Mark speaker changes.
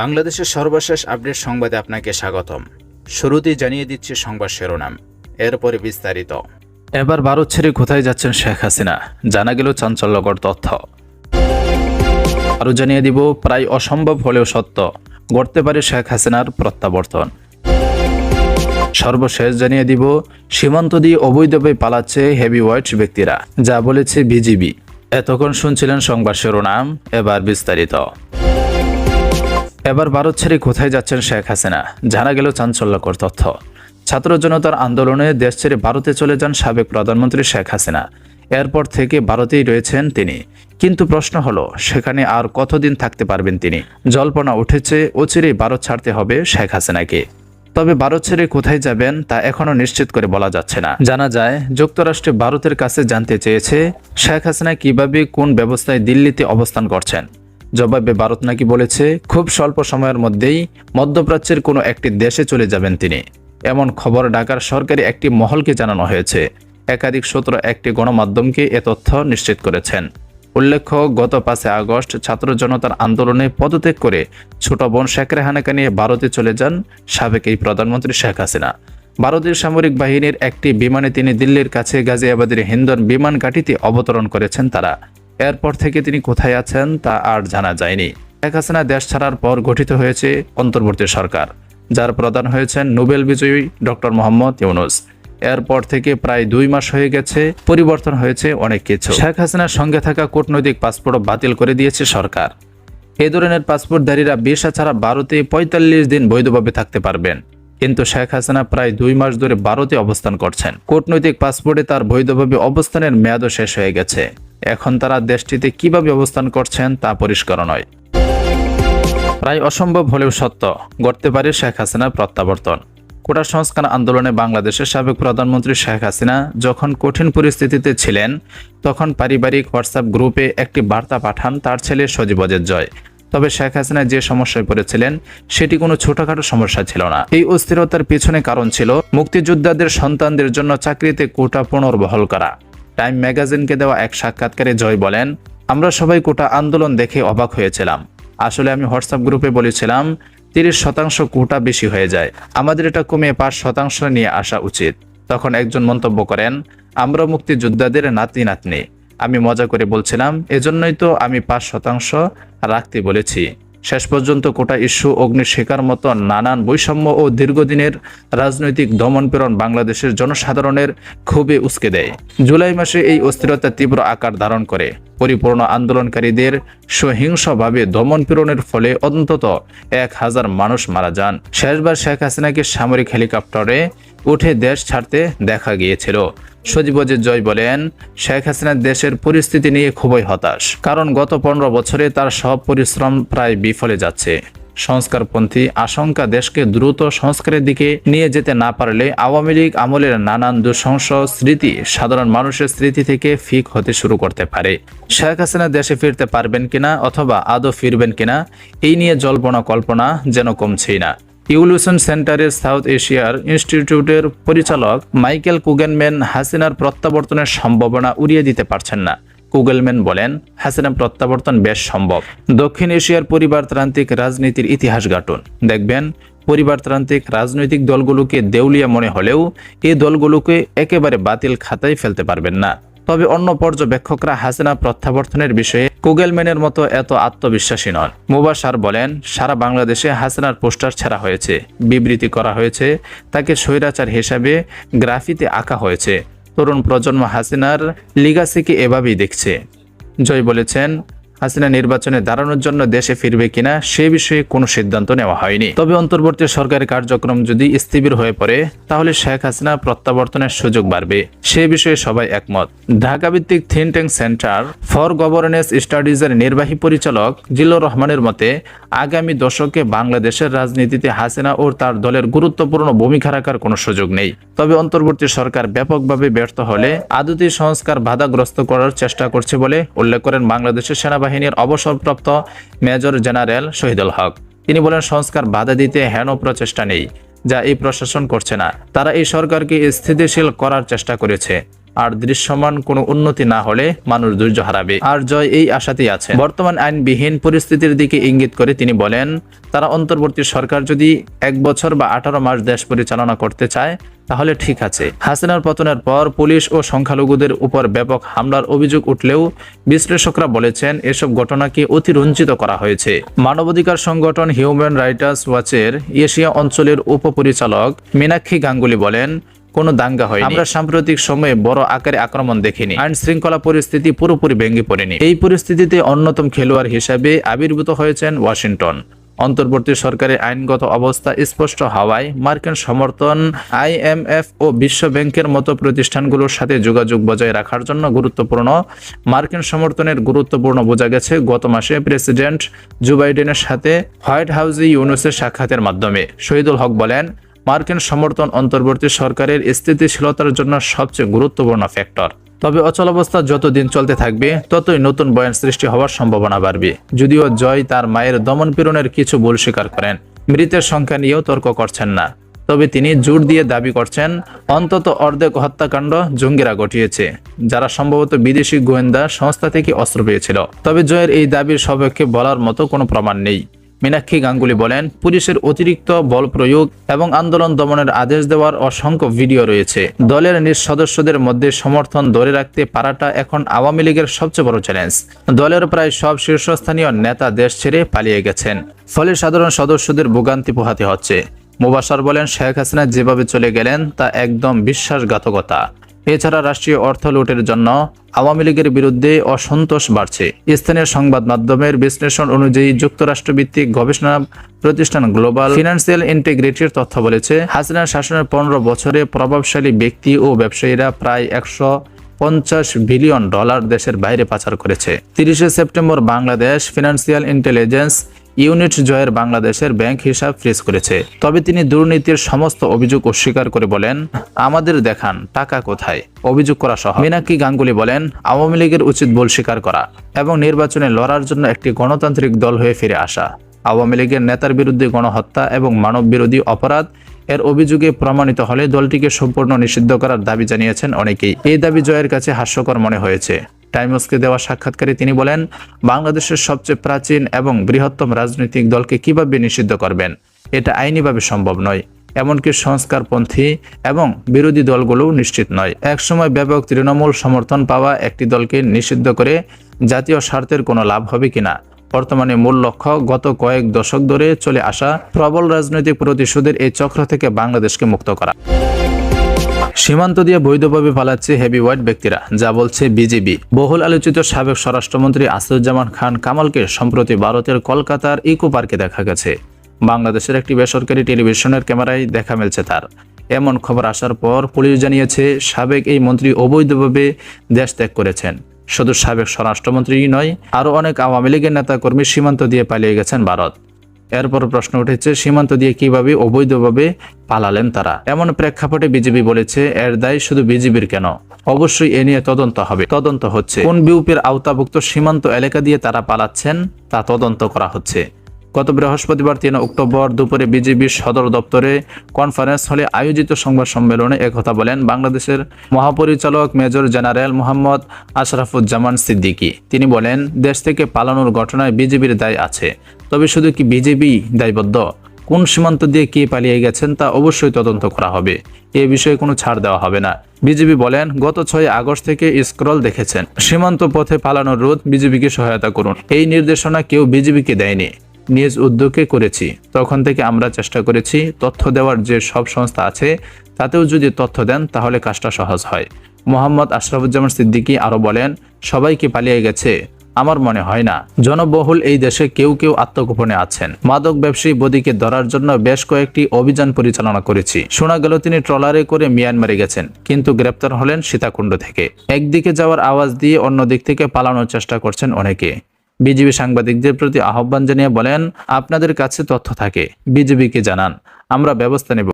Speaker 1: বাংলাদেশের সর্বশেষ আপডেট সংবাদে আপনাকে স্বাগতম। শুরুতেই জানিয়ে দিচ্ছি সংবাদ শিরোনাম। এরপরে বিস্তারিত। এবার ভারত ছেড়ে কোথায় যাচ্ছেন শেখ হাসিনা? জানা গেল চাঞ্চল্যকর তথ্য। আরও জানিয়ে দিব, প্রায় অসম্ভব হলেও সত্য, গড়তে পারে শেখ হাসিনার প্রত্যাবর্তন। সর্বশেষ জানিয়ে দিব, সীমান্ত দিয়ে অবৈধভাবে পালাচ্ছে হেভি ওয়াইট ব্যক্তিরা, যা বলেছে বিজিবি। এতক্ষণ শুনছিলেন সংবাদ শিরোনাম, এবার বিস্তারিত। এবার ভারত ছেড়ে কোথায় যাচ্ছেন শেখ হাসিনা? জানা গেল চাঞ্চল্যকর তথ্য। ছাত্র জনতার আন্দোলনে দেশ ছেড়ে ভারতে চলে যান সাবেক প্রধানমন্ত্রী শেখ হাসিনা। এরপর থেকে ভারতেই রয়েছেন তিনি। কিন্তু প্রশ্ন হলো, সেখানে আর কতদিন থাকতে পারবেন তিনি? জল্পনা উঠেছে অচিরেই ভারত ছাড়তে হবে শেখ হাসিনাকে। তবে ভারত ছেড়ে কোথায় যাবেন তা এখনও নিশ্চিত করে বলা যাচ্ছে না। জানা যায়, যুক্তরাষ্ট্রে ভারতের কাছে জানতে চেয়েছে, শেখ হাসিনা কীভাবে কোন ব্যবস্থায় দিল্লিতে অবস্থান করছেন। জবাবে ভারত নাকি বলেছে, খুব স্বল্প সময়ের মধ্যেই মধ্যপ্রাচ্যের কোনো একটি দেশে চলে যাবেন তিনি। এমন খবর ঢাকার সরকারি একটি মহলকে জানানো হয়েছে। একাধিক সূত্র একটি গণমাধ্যমকে এ তথ্য নিশ্চিত করেছেন। উল্লেখ্য, গত পাঁচে আগস্ট ছাত্র জনতার আন্দোলনে পদত্যাগ করে ছোট বোন শেখ রেহানাকে নিয়ে ভারতে চলে যান সাবেক এই প্রধানমন্ত্রী শেখ হাসিনা। ভারতীয় সামরিক বাহিনীর একটি বিমানে তিনি দিল্লির কাছে গাজিয়াবাদের হিন্দন বিমান ঘাঁটিতে অবতরণ করেছেন তারা। এরপর থেকে তিনি কোথায় আছেন তা আর জানা যায়নি। শেখ হাসিনা দেশ ছাড়ার পর গঠিত হয়েছে অন্তর্বর্তী সরকার, যার প্রধান হয়েছেন নোবেল বিজয়ী ডক্টর মোহাম্মদ ইউনুস। এরপর থেকে প্রায় দুই মাস হয়ে গেছে, পরিবর্তন হয়েছে অনেক কিছু। শেখ হাসিনার সঙ্গে থাকা কূটনৈতিক পাসপোর্ট বাতিল করে দিয়েছে সরকার। এই ধরনের পাসপোর্টধারীরা ভিসা ছাড়া ভারতে পঁয়তাল্লিশ দিন বৈধভাবে থাকতে পারবেন। কিন্তু শেখ হাসিনা প্রায় দুই মাস ধরে ভারতে অবস্থান করছেন। কূটনৈতিক পাসপোর্টে তার বৈধভাবে অবস্থানের মেয়াদও শেষ হয়ে গেছে। এখন তারা দেশটিতে কীভাবে অবস্থান করছেন তা পরিষ্কার নয়। প্রায় অসম্ভব হলেও সত্য, গড়তে পারে শেখ হাসিনার প্রত্যাবর্তন। কোটা সংস্কার আন্দোলনে বাংলাদেশের সাবেক প্রধানমন্ত্রী শেখ হাসিনা যখন কঠিন পরিস্থিতিতে ছিলেন, তখন পারিবারিক হোয়াটসঅ্যাপ গ্রুপে একটি বার্তা পাঠান তার ছেলে সজীবজের জয়। তবে শেখ হাসিনা যে সমস্যায় পড়েছিলেন, সেটি কোনো ছোটখাটো সমস্যা ছিল না। এই অস্থিরতার পিছনে কারণ ছিল মুক্তিযোদ্ধাদের সন্তানদের জন্য চাকরিতে কোটা পুনর্বহল করা। টাইম ম্যাগাজিনকে দেওয়া এক সাক্ষাৎকারে জয় বলেন, আমরা সবাই কোটা আন্দোলন দেখে অবাক হয়েছিলাম। আসলে আমি হোয়াটসঅ্যাপ গ্রুপে বলেছিলাম, তিরিশ শতাংশ কোটা বেশি হয়ে যায়। আমাদের এটা কমে পাঁচ শতাংশ নিয়ে আসা উচিত। তখন একজন মন্তব্য করেন, আমরা মুক্তিযোদ্ধাদের নাতি নাতনি। আমি মজা করে বলছিলাম, এজন্যই তো আমি পাঁচ শতাংশ রাখতে বলেছি। শেষ পর্যন্ত কোটা ইস্যু অগ্নি শিকার মতো নানান বৈষম্য ও দীর্ঘদিনের রাজনৈতিক দমনপীড়ন বাংলাদেশের জনসাধারণের খুবই উস্কে দেয়। জুলাই মাসে এই অস্থিরতা তীব্র আকার ধারণ করে। পরিপূর্ণ আন্দোলনকারীদের সহিংসভাবে দমনপীড়নের ফলে অন্তত এক হাজার মানুষ মারা যান। শেষবার শেখ হাসিনাকে সামরিক হেলিকপ্টারে উঠে দেশ ছাড়তে দেখা গিয়েছিল। সজীবজের জয় বলেন, শেখ হাসিনা দেশের পরিস্থিতি নিয়ে খুবই হতাশ। কারণ গত পনেরো বছরে তার সব পরিশ্রম প্রায় বিফলে যাচ্ছে। সংস্কারপন্থী আশঙ্কা দেশকে দ্রুত সংস্কারের দিকে নিয়ে যেতে না পারলে আওয়ামী লীগ আমলের নানান দুঃসংস স্মৃতি সাধারণ মানুষের স্মৃতি থেকে ফিক হতে শুরু করতে পারে। শেখ হাসিনা দেশে ফিরতে পারবেন কিনা অথবা আদৌ ফিরবেন কিনা, এই নিয়ে জল্পনা কল্পনা যেন কমছেই না। ইউলিউশন সেন্টারের সাউথ এশিয়ার ইনস্টিটিউটের পরিচালক মাইকেল কুগেনম্যান হাসিনার প্রত্যাবর্তনের সম্ভাবনা উড়িয়ে দিতে পারছেন না। কুগেলম্যান বলেন হাসিনা প্রত্যাবর্তন বেশ সম্ভব। দক্ষিণ এশিয়ার পরিবারতান্ত্রিক রাজনীতির ইতিহাস গাটুন। দেখবেন, পরিবারতান্ত্রিক রাজনৈতিক দলগুলোকে দেউলিয়া মনে হলেও এই দলগুলোকে একেবারে বাতিল খাতায় ফেলতে পারবেন না। তবে অন্য পর্যবেক্ষকরা হাসিনা প্রত্যাবর্তনের বিষয়ে কুগেলম্যানের মতো এত আত্মবিশ্বাসী নন। মুবাসার বলেন, সারা বাংলাদেশে হাসিনার পোস্টার ছাড়া হয়েছে। বিবৃতি করা হয়েছে, তাকে স্বৈরাচার হিসাবে গ্রাফিতে আঁকা হয়েছে। তরুণ প্রজন্ম হাসিনার লিগাসিকে এভাবেই দেখছে। জয় বলেছেন হাসিনা নির্বাচনে দাঁড়ানোর জন্য দেশে ফিরবে কিনা সে বিষয়ে কোনো সিদ্ধান্ত নেওয়া হয়নি। তবে অন্তর্বর্তী সরকারের কার্যক্রম যদি স্থবির হয়ে পড়ে, তাহলে শেখ হাসিনা প্রত্যাবর্তনের সুযোগ বাড়বে। সে বিষয়ে সবাই একমত। ঢাকা ভিত্তিক think tank centre for governance স্টাডিজের নির্বাহী পরিচালক জিল্লুর রহমানের মতে, আগামী দশকে বাংলাদেশের রাজনীতিতে হাসিনা ও তার দলের গুরুত্বপূর্ণ ভূমিকা রাখার কোনো সুযোগ নেই। তবে অন্তর্বর্তী সরকার ব্যাপকভাবে ব্যর্থ হলে আদতি সংস্কার বাধাগ্রস্ত করার চেষ্টা করছে বলে উল্লেখ করেন বাংলাদেশের সেনাবাহিনীর অবসরপ্রাপ্ত মেজর জেনারেল শহীদুল হক। তিনি বলেন, সংস্কার বাধা দিতে হেন প্রচেষ্টা নেই, যা এই প্রশাসন করছে না। তারা এই সরকারকে স্থিতিশীল করার চেষ্টা করেছে। আর দৃশ্যমান কোনো উন্নতি না হলে মানুষ ধৈর্য হারাবে। আর জয় এই আশাতেই আছে। বর্তমান আইনবিহীন পরিস্থিতির দিকে ইঙ্গিত করে তিনি বলেন, তারা অন্তর্বর্তী সরকার যদি এক বছর বা আঠারো মাস দেশ পরিচালনা করতে চায়, তাহলে ঠিক আছে। হাসিনার পতনের পর পুলিশ ও সংখ্যালঘুদের উপর ব্যাপক হামলার অভিযোগ উঠলেও বিশ্লেষকরা বলেছেন, এসব ঘটনাকে অতিরঞ্জিত করা হয়েছে। মানবাধিকার সংগঠন হিউম্যান রাইটার্স ওয়াচের এশিয়া অঞ্চলের উপপরিচালক মীনাক্ষী গাঙ্গুলি বলেন কোনো দাঙ্গা হয় আমরা সাম্প্রতিক সময়ে বড় আকারে আক্রমণ দেখিনি আইন শৃঙ্খলা পরিস্থিতি পুরোপুরি ভেঙে পড়েনি। এই পরিস্থিতিতে অন্যতম খেলোয়াড় হিসাবে আবির্ভূত হয়েছেন ওয়াশিংটন। অন্তর্বর্তী সরকারের আইনগত অবস্থা স্পষ্ট হওয়ায় মার্কিন সমর্থন আইএমএফ ও বিশ্ব ব্যাংকের মতো প্রতিষ্ঠানগুলোর সাথে যোগাযোগ বজায় রাখার জন্য গুরুত্বপূর্ণ। মার্কিন সমর্থনের গুরুত্বপূর্ণ বোঝা গেছে, গত মাসে প্রেসিডেন্ট জো বাইডেনের সাথে হোয়াইট হাউসে ইউনুসের সাক্ষাতের মাধ্যমে। শহীদুল হক বলেন মার্কিন সমর্থন অন্তর্বর্তী সরকারের স্থিতিশীলতার জন্য সবচেয়ে গুরুত্বপূর্ণ ফ্যাক্টর। তবে অচলাবস্থা যতদিন চলতে থাকবে, ততই নতুন বয়ান সৃষ্টি হওয়ার সম্ভাবনা বাড়বে। যদিও জয় তার মায়ের দমন পীড়নের কিছু ভুল স্বীকার করেন, মৃতের সংখ্যা নিয়েও তর্ক করছেন না। তবে তিনি জোর দিয়ে দাবি করছেন, অন্তত অর্ধেক হত্যাকাণ্ড জঙ্গিরা ঘটিয়েছে, যারা সম্ভবত বিদেশি গোয়েন্দা সংস্থা থেকে অস্ত্র পেয়েছিল। তবে জয়ের এই দাবির সপক্ষে বলার মতো কোনো প্রমাণ নেই। মীনাক্ষী গাঙ্গুলি বলেন, পুলিশের অতিরিক্ত বল প্রয়োগ এবং আন্দোলন দমনের আদেশ দেওয়ার অসংখ্য ভিডিও রয়েছে। দলের নিজ সদস্যদের মধ্যে সমর্থন ধরে রাখতে পারাটা এখন আওয়ামী লীগের সবচেয়ে বড় চ্যালেঞ্জ দলের প্রায় সব শীর্ষস্থানীয় নেতা দেশ ছেড়ে পালিয়ে গেছেন। ফলে সাধারণ সদস্যদের ভোগান্তি পোহাতে হচ্ছে। মুবাসার বলেন, শেখ হাসিনা যেভাবে চলে গেলেন, তা একদম বিশ্বাসঘাতকতা। এছাড়া রাষ্ট্রীয় অর্থ লুটের জন্য আওয়ামী লীগের বিরুদ্ধে অসন্তোষ বাড়ছে। স্থানীয় সংবাদ মাধ্যমের বিশ্লেষণ অনুযায়ী যুক্তরাষ্ট্র ভিত্তিক গবেষণা প্রতিষ্ঠান গ্লোবাল ফিনান্সিয়াল ইন্টিগ্রিটির তথ্য বলেছে হাসিনার শাসনের পনেরো বছরে প্রভাবশালী ব্যক্তি ও ব্যবসায়ীরা প্রায় একশো পঞ্চাশ বিলিয়ন ডলার দেশের বাইরে পাচার করেছে। তিরিশে September Bangladesh financial intelligence unit জয়ের বাংলাদেশের ব্যাংক হিসাব ফ্রিজ করেছে। তবে তিনি দুর্নীতির সমস্ত অভিযোগ অস্বীকার করে বলেন, আমাদের দেখান, টাকা কোথায়? অভিযোগ করা সহ মীনাক্ষী গাঙ্গুলি বলেন, আওয়ামী লীগের উচিত বল স্বীকার করা এবং নির্বাচনে লড়ার জন্য একটি গণতান্ত্রিক দল হয়ে ফিরে আসা। আওয়ামী লীগের নেতার বিরুদ্ধে গণহত্যা এবং মানব বিরোধী অপরাধ এর অভিযোগে প্রমাণিত হলে দলটিকে সম্পূর্ণ নিষিদ্ধ করার দাবি জানিয়েছেন অনেকেই। এই দাবি জয়ের কাছে হাস্যকর মনে হয়েছে। টাইমসকে দেওয়া সাক্ষাৎকারে তিনি বলেন, বাংলাদেশের সবচেয়ে প্রাচীন এবং বৃহত্তম রাজনৈতিক দলকে কীভাবে নিষিদ্ধ করবেন? এটা আইনিভাবে সম্ভব নয়। এমনকি সংস্কারপন্থী এবং বিরোধী দলগুলোও নিশ্চিত নয়। একসময় ব্যাপক তৃণমূল সমর্থন পাওয়া একটি দলকে নিষিদ্ধ করে জাতীয় স্বার্থের কোনো লাভ হবে কিনা? বর্তমানে মূল লক্ষ্য গত কয়েক দশক ধরে চলে আসা প্রবল রাজনৈতিক প্রতিশোধের এই চক্র থেকে বাংলাদেশকে মুক্ত করা। সীমান্ত দিয়ে বৈধভাবে পালাচ্ছে হেভিওয়েট ব্যক্তিরা, যা বলছে বিজেপি বহুল আলোচিত সাবেক স্বরাষ্ট্রমন্ত্রী আসাদুজ্জামান খান কামালকে সম্প্রতি ভারতের কলকাতার ইকো পার্কে দেখা গেছে। বাংলাদেশের একটি বেসরকারি টেলিভিশনের ক্যামেরায় দেখা মিলছে তার। এমন খবর আসার পর পুলিশ জানিয়েছে, সাবেক এই মন্ত্রী অবৈধভাবে দেশ ত্যাগ করেছেন। শুধু সাবেক স্বরাষ্ট্রমন্ত্রী নয়, আরও অনেক আওয়ামী লীগের নেতাকর্মী সীমান্ত দিয়ে পালিয়ে গেছেন ভারত। এরপর প্রশ্ন উঠেছে, সীমান্ত দিয়ে কীভাবে অবৈধভাবে পালালেন তারা? এমন প্রেক্ষাপটে বিজেপি বলেছে, এর দায় শুধু বিজেপির কেন? অবশ্যই এ নিয়ে তদন্ত হবে। তদন্ত হচ্ছে, কোন বিউপির আওতাভুক্ত সীমান্ত এলাকা দিয়ে তারা পালাচ্ছেন তা তদন্ত করা হচ্ছে। গত বৃহস্পতিবার তিন অক্টোবর দুপুরে বিজেপির সদর দপ্তরে কনফারেন্স হলে আয়োজিত সংবাদ সম্মেলনে একথা বলেন বাংলাদেশের মহাপরিচালক মেজর জেনারেল মোহাম্মদ আশরাফুজ্জামান সিদ্দিকী। তিনি বলেন, দেশ থেকে পালানোর ঘটনায় বিজেপির দায় আছে। তবে শুধু কি বিজেপি দায়বদ্ধ? কোন সীমান্ত দিয়ে কে পালিয়ে গেছেন তা অবশ্যই তদন্ত করা হবে। এ বিষয়ে কোনো ছাড় দেওয়া হবে না। বিজেপি বলেন, গত ছয় আগস্ট থেকে স্ক্রল দেখেছেন। সীমান্ত পথে পালানোর রোধ বিজেপিকে সহায়তা করুন। এই নির্দেশনা কেউ বিজেপিকে দেয়নি। নিজ উদ্যোগে করেছি। তখন থেকে আমরা চেষ্টা করেছি তথ্য দেওয়ার যে সব সংস্থা আছে, তাতেও যদি তথ্য দেন, তাহলে কাজটা সহজ হয়। মোহাম্মদ আশরাফুজ্জামান সিদ্দিকী আরও বলেন, সবাইকে পালিয়ে গেছে। আমার মনে হয় না। জনবহুল এই দেশে কেউ কেউ আত্মগোপনে আছেন। মাদক ব্যবসায়ী বদিকে ধরার জন্য বেশ কয়েকটি অভিযান পরিচালনা করেছি। শোনা গেল তিনি ট্রলারে করে মিয়ানমারে গেছেন, কিন্তু গ্রেপ্তার হলেন সীতাকুণ্ড থেকে। একদিকে যাওয়ার আওয়াজ দিয়ে অন্য দিক থেকে পালানোর চেষ্টা করছেন অনেকে। বিজেপি সাংবাদিকদের প্রতি আহ্বান জানিয়ে বলেন, আপনাদের কাছে তথ্য থাকে। বিজেপিকে জানান, আমরা ব্যবস্থা নেব।